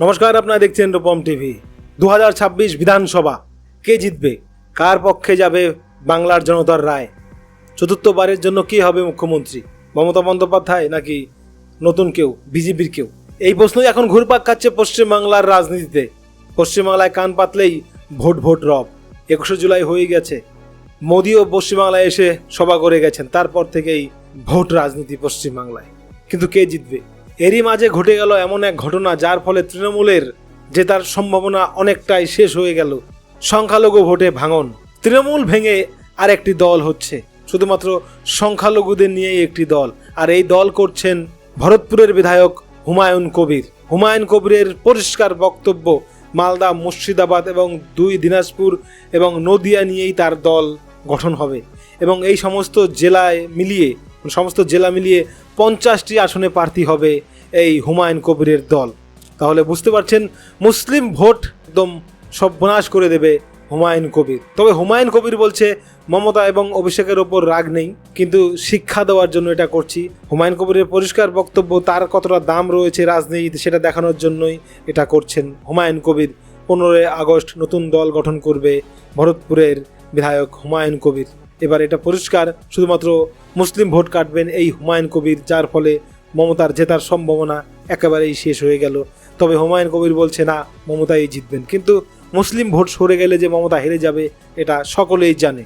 নমস্কার, আপনারা দেখছেন রূপম টিভি। দু হাজার ছাব্বিশ বিধানসভা, কে জিতবে? কার পক্ষে যাবে বাংলার জনতার রায়? চতুর্থবারের জন্য কে হবে মুখ্যমন্ত্রী? মমতা বন্দ্যোপাধ্যায় নাকি নতুন কেউ, বিজেপির কেউ? এই প্রশ্নই এখন ঘুরপাক খাচ্ছে পশ্চিমবাংলার রাজনীতিতে। পশ্চিমবাংলায় কান পাতলেই ভোট ভোট রব। একুশে জুলাই হয়ে গেছে। মোদিও পশ্চিমবাংলায় এসে সভা করে গেছেন, তারপর থেকেই ভোট রাজনীতি পশ্চিমবাংলায়। কিন্তু কে জিতবে? এরই মাঝে ঘটে গেল এমন এক ঘটনা যার ফলে তৃণমূলের জেতার সম্ভাবনা অনেকটাই শেষ হয়ে গেল। সংখ্যালঘু ভোটে ভাঙন। তৃণমূল ভেঙে আর একটি দল হচ্ছে। শুধুমাত্র সংখ্যালঘুদের নিয়েই একটি দল। আর এই দল করছেন ভরতপুরের বিধায়ক হুমায়ুন কবির। হুমায়ুন কবিরের পরিষ্কার বক্তব্য মালদা, মুর্শিদাবাদ এবং দুই দিনাজপুর এবং নদিয়া নিয়েই তার দল গঠন হবে। এবং এই সমস্ত জেলায় মিলিয়ে সমস্ত জেলা মিলিয়ে পঞ্চাশটি আসনে প্রার্থী হবে এই হুমায়ুন কবিরের দল। তাহলে বুঝতে পারছেন, মুসলিম ভোট একদম সর্বনাশ করে দেবে হুমায়ুন কবির। তবে হুমায়ুন কবির বলছে, মমতা এবং অভিষেকের ওপর রাগ নেই, কিন্তু শিক্ষা দেওয়ার জন্য এটা করছি। হুমায়ুন কবিরের পরিষ্কার বক্তব্য, তার কতটা দাম রয়েছে রাজনীতিতে সেটা দেখানোর জন্যই এটা করছেন হুমায়ুন কবির। পনেরোই আগস্ট নতুন দল গঠন করবে ভরতপুরের বিধায়ক হুমায়ুন কবির। এবার এটা পরিষ্কার, শুধুমাত্র মুসলিম ভোট কাটবেন এই হুমায়ুন কবির, যার ফলে মমতার জেতার সম্ভাবনা একেবারেই শেষ হয়ে গেল। তবে হুমায়ুন কবির বলছে, না, মমতাই জিতবেন। কিন্তু মুসলিম ভোট সরে গেলে যে মমতা হেরে যাবে, এটা সকলেই জানে।